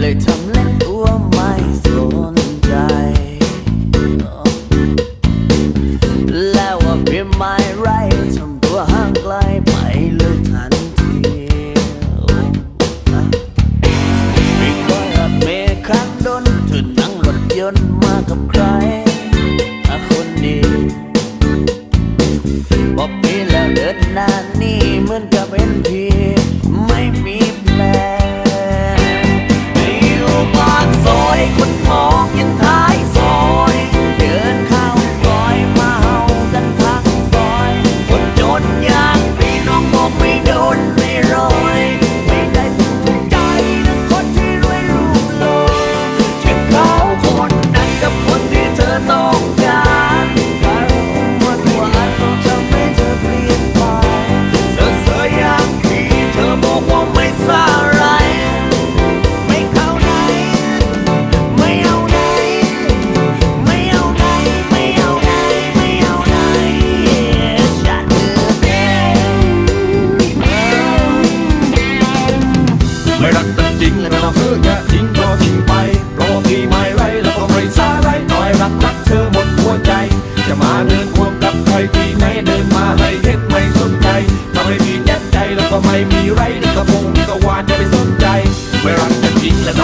เลยทำเล่นตัวไม่สนใจ แล้วว่าเพียไม่ไรทำตัวห่างไกลไปเลิทันทีไม่ค่อยอเมครั้งดนเธอนั่งรถยนต์มากับใคร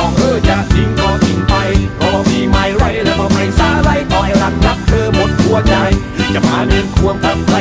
องเออจะทิ้งก็ทิ้งไปเพราะว่าพี่ไม่ไรแล้วมาไม่สาไรต่อยรักรักเธอหมดหัวใจ จะมาเดินควงกับ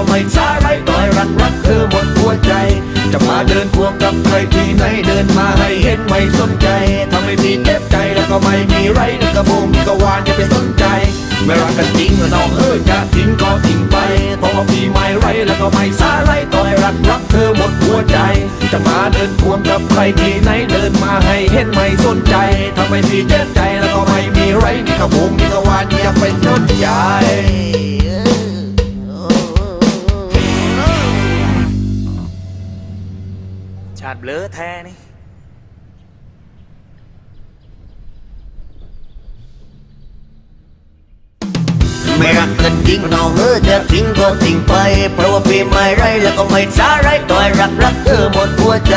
ก็ไม่สาไรต่อยรักรักเธอหมดหัวใจ จะมาเดินควงกับใครที่ไหนเดินมาให้เห็นไม่สนใจทำให้พี่เจ็บใจแล้วก็ไม่มีไรนึกกระโปงกระวานอย่าไปสนใจไม่รักกันจริงก็น้องเออจะทิ้งก็ทิ้งไปเพราะว่าพี่ไม่ไรแล้วก็ไม่สาไรต่อยรักรักเธอหมดหัวใจ จะมาเดินควงกับใครที่ไหนเดินมาให้เห็นไม่สนใจทำให้พี่เจ็บใจแล้วก็ไม่มีไรนี่กระโปงนี่กระวานอย่าไปสนใจ แท้นี่ ไม่รักกันจริงน้องเออจะทิ้งก็ทิ้งไป เพราะว่าพี่ไม่ไรแล้วก็ไม่สาไร ต่อยรักรักเธอหมดหัวใจ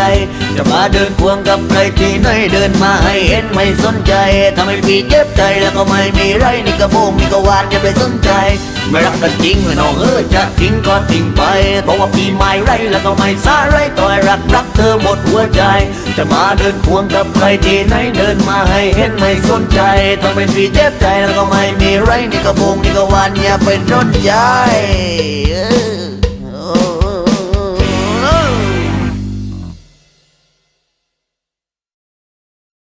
จะมาเดินควงกับใครที่ไหนเดินมาให้เห็นไม่สนใจทำให้พี่เจ็บใจแล้วก็ไม่มีไรนี่กระโปงนี่ก็วานอย่าไปสนใจไม่รักกันจริงน้องเออจะทิ้งก็ทิ้งไปเพราะว่าพี่ไม่ไรแล้วก็ไม่สาไรต่อยรักรักเธอหมดหัวใจจะมาเดินควงกับใครที่ไหนเดินมาให้เห็นไม่สนใจทำให้พี่เจ็บใจแล้วก็ไม่มีไรนี่กระโปงนี่ก็วานอย่าไปสนใจ